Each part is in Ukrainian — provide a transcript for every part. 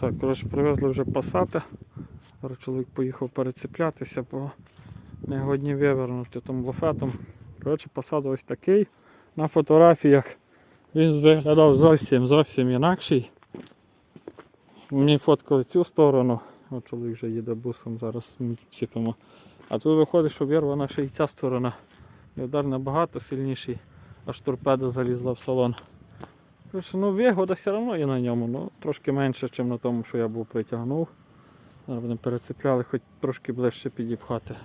Так, коротше, привезли вже пасати. Чоловік поїхав переціплятися, бо не годні вивернути тим буфетом. Коротше, посад ось такий. На фотографіях він виглядав зовсім зовсім інакший. Мені фоткали цю сторону. От чоловік вже їде бусом, зараз ми ціпимо. А тут виходить, що вирвана ще й ця сторона. І удар набагато сильніший, аж торпеда залізла в салон. Коротше, ну вигода все одно є на ньому, ну трошки менше, ніж на тому, що я був притягнув. Зараз будемо перецепляли, хоч трошки ближче підіпхати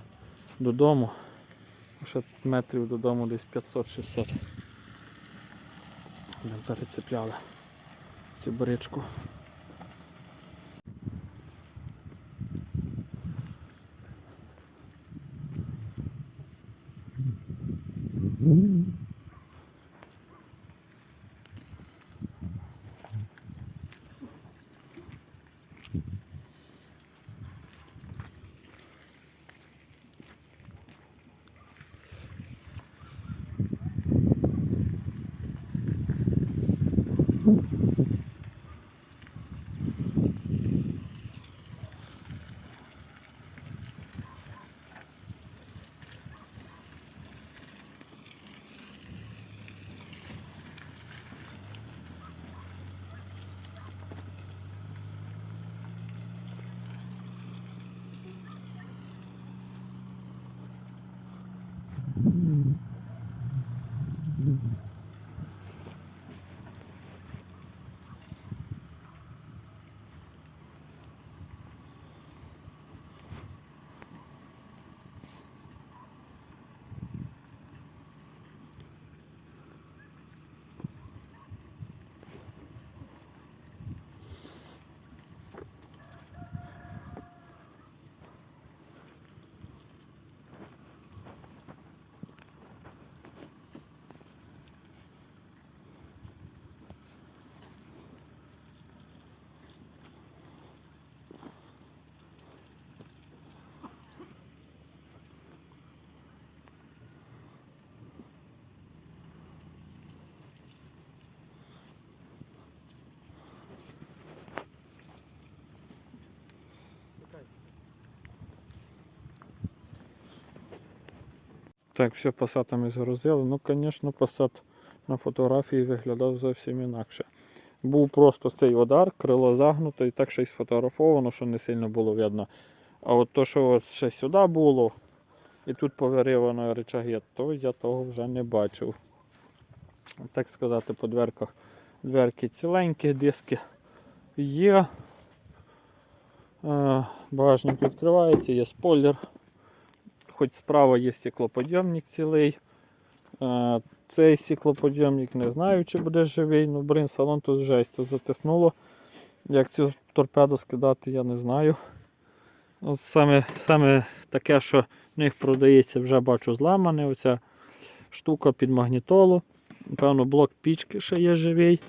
додому. Ще метрів додому десь 500-600. Будемо перецепляли цю бричку. Так, все пасатами згрузили. Ну, звісно, пасат на фотографії виглядав зовсім інакше. Був просто цей удар, крило загнуто і так ще й сфотографовано, що не сильно було видно. А от то, що от ще сюди було, і тут повиривано речаги, то я того вже не бачив. Так сказати, по дверках. Дверки ціленькі, диски є. Е, Багажник відкривається, є спойлер. Хоч справа є стеклоподйомник цілий. Е, Цей стеклоподйомник не знаю, чи буде живий. Ну, блин, салон тут жесть, тут затиснуло. Як цю торпеду скидати, я не знаю. От саме, саме таке, що в них продається, вже бачу зламане. Оця штука під магнітолу. Певно, блок пічки ще є живий.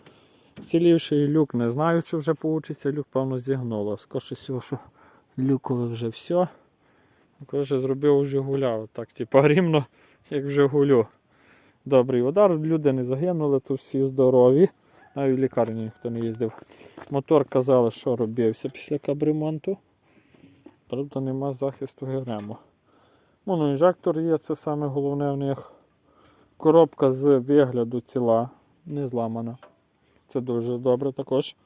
Цілівший люк, не знаю, чи вже вийде. Люк, певно, зігнуло. Скоріше всього, що люкове вже все. Коротше, зробив у Жигуля. Так, типу, рівно, як в Жигулю. Добрий удар, люди не загинули, тут всі здорові. Навіть в лікарні ніхто не їздив. Мотор казали, що робився після кабремонту. Правда, нема захисту ГРМу. Моноінжектор є, це саме головне в них. Коробка з вигляду ціла, не зламана. Це дуже добре також.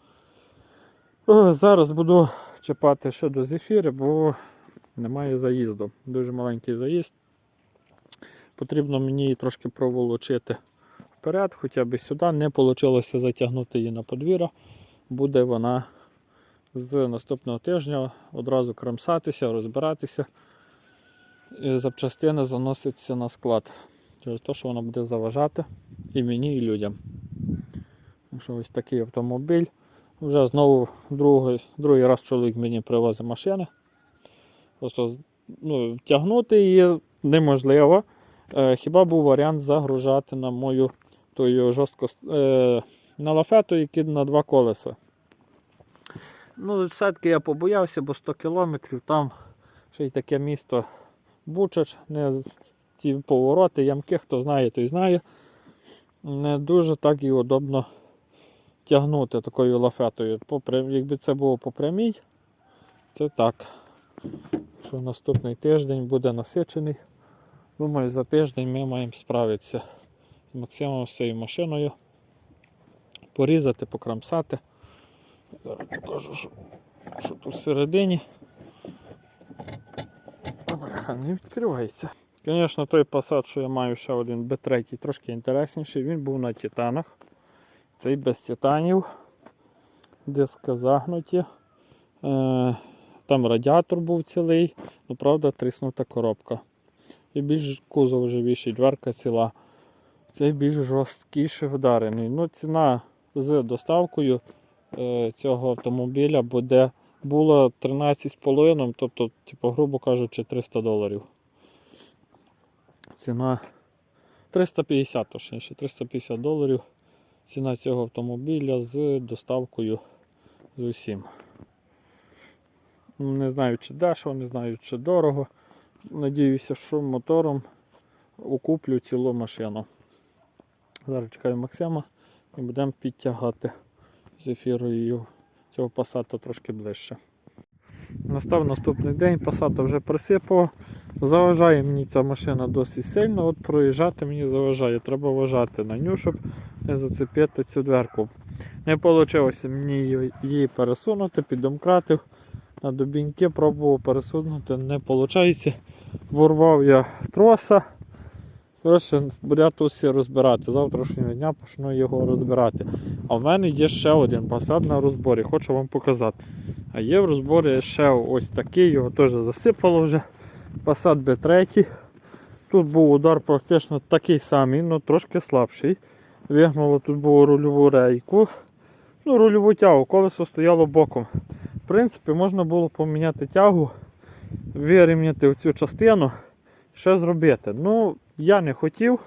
О, Зараз буду чіпати ще до зефіри, бо немає заїзду. Дуже маленький заїзд. Потрібно мені її трошки проволочити вперед, хоча б сюди. Не вийшло затягнути її на подвір'я. Буде вона з наступного тижня одразу крамсатися, розбиратися. І запчастини заноситься на склад. Через те, що вона буде заважати і мені, і людям. Що ось такий автомобіль. Вже знову другий, другий раз чоловік мені привозить машини. Просто ну, тягнути її неможливо. Е, хіба був варіант загружати на мою тою жорстко е, на лафету, які на два колеса. Ну, все-таки я побоявся, бо 100 кілометрів там ще й таке місто Бучач, не ті повороти, ямки, хто знає, той знає. Не дуже так і удобно тягнути такою лафетою. По прям- Якби це було по прямій, це так. Що наступний тиждень буде насичений. Думаю, за тиждень ми маємо справитися з Максимом з цією машиною. Порізати, покрамсати. Зараз покажу, що, що тут всередині. Бляха, не відкривається. Звісно, той Passat, що я маю ще один B3, трошки інтересніший. Він був на титанах. Цей без титанів. Диска загнуті. Там радіатор був цілий, ну правда тріснута коробка. І більш кузов живіший, дверка ціла. Цей більш жорсткіше вдарений. Ну, ціна з доставкою е, цього автомобіля буде була 13,5, тобто, типу, грубо кажучи, 300 доларів. Ціна 350, точніше, 350 доларів. Ціна цього автомобіля з доставкою з усім. Не знаю, чи дешево, не знаю, чи дорого. Надіюся, що мотором окуплю цілу машину. Зараз чекаю Максима і будемо підтягати з ефірою цього пасата трошки ближче. Настав наступний день, пасата вже присипав. Заважає мені ця машина досить сильно. От проїжджати мені заважає. Треба вважати на ню, щоб не зацепити цю дверку. Не вийшло мені її пересунути, піддомкратив. На дубіньки пробував пересунути, не виходить. Ворвав я троса. Коротше, буде тут всі розбирати. Завтрашнього дня почну його розбирати. А в мене є ще один посад на розборі, хочу вам показати. А є в розборі ще ось такий, його теж засипало вже. Passat B3. Тут був удар практично такий самий, але трошки слабший. Вигнуло тут було рульову рейку. Ну, рульову тягу, колесо стояло боком. Принципі, можна було поміняти тягу, вирівняти оцю частину, ще зробити. Ну, я не хотів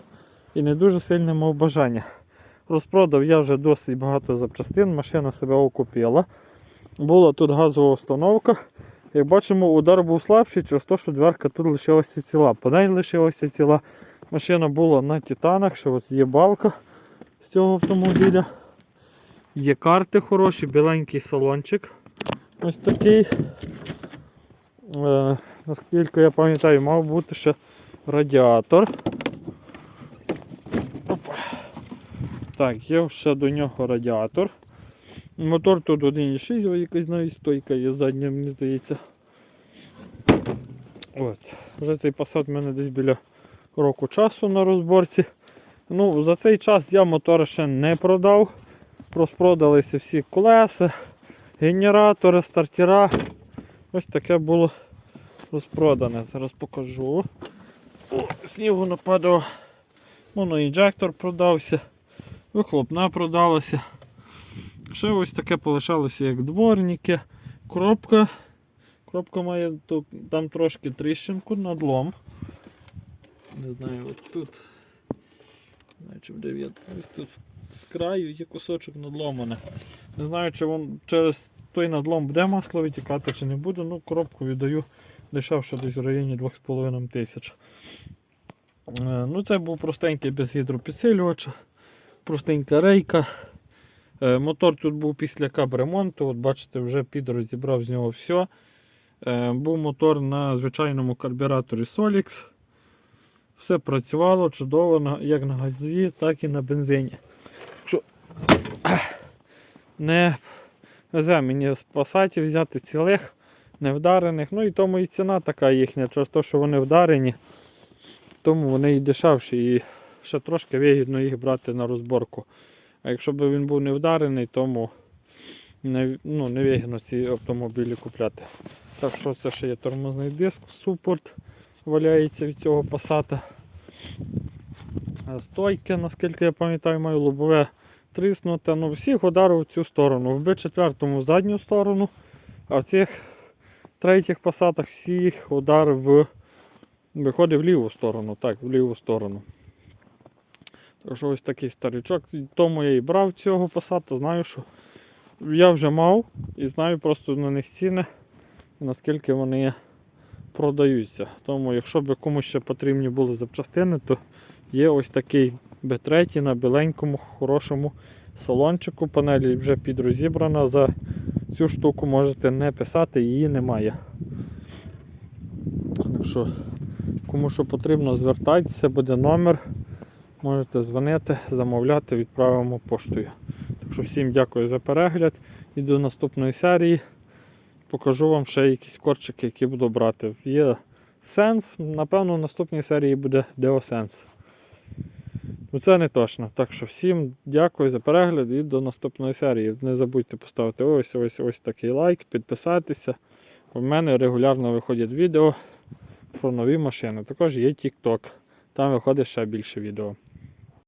і не дуже сильно мав бажання. Розпродав я вже досить багато запчастин, машина себе окупила. Була тут газова установка. Як бачимо, удар був слабший через те, що дверка тут лишилася ціла. По неї лишилася ціла. Машина була на титанах, що ось є балка з цього автомобіля. Є карти хороші, біленький салончик. Ось такий. Е, наскільки я пам'ятаю, мав бути ще радіатор. Опа. Так, є ще до нього радіатор. Мотор тут 1,6, о, якась навіть стойка є задня, мені здається. От. Вже цей посад в мене десь біля року часу на розборці. Ну, за цей час я мотор ще не продав. Розпродалися всі колеса, генератори, стартера. Ось таке було розпродане. Зараз покажу. О, снігу нападав. Моноінжектор продався, вихлопна продалася. Ще ось таке полишалося, як дворники, коробка. Коробка має там трошки тріщинку надлом. Не знаю, от тут. Буде видно. Ось тут з краю є кусочок надломане. Не знаю, чи він через той надлом буде масло витікати, чи не буде. Ну, коробку віддаю дешевше десь в районі 2,5 тисяч. Е, Ну, це був простенький без гідропідсилювача, простенька рейка. Е, Мотор тут був після капремонту, от бачите, вже підрозібрав з нього все. Е, Був мотор на звичайному карбюраторі Solix. Все працювало чудово як на газі, так і на бензині. Не везе мені з взяти цілих, невдарених. Ну і тому і ціна така їхня, через те, що вони вдарені, тому вони і дешевші, і ще трошки вигідно їх брати на розборку. А якщо б він був не вдарений, тому не, ну, не вигідно ці автомобілі купляти. Так що це ще є тормозний диск, супорт валяється від цього пасата. Стойки, наскільки я пам'ятаю, маю лобове тріснуте. Ну, всіх ударив в цю сторону. В Б4 в задню сторону, а в цих третіх пасатах всіх удар в виходить в ліву сторону. Так, в ліву сторону. Так що ось такий старичок. Тому я і брав цього пасата. Знаю, що я вже мав і знаю просто на них ціни, наскільки вони продаються. Тому, якщо б комусь ще потрібні були запчастини, то є ось такий Б3 на біленькому, хорошому салончику панелі вже підрозібрана. За цю штуку можете не писати, її немає. Так що, кому що потрібно, звертайтеся, буде номер. Можете дзвонити, замовляти, відправимо поштою. Так що всім дякую за перегляд і до наступної серії. Покажу вам ще якісь корчики, які буду брати. Є сенс, напевно, в наступній серії буде Деосенс. Ну це не точно. Так що всім дякую за перегляд і до наступної серії. Не забудьте поставити ось ось ось такий лайк, підписатися. У мене регулярно виходять відео про нові машини. Також є TikTok. Там виходить ще більше відео.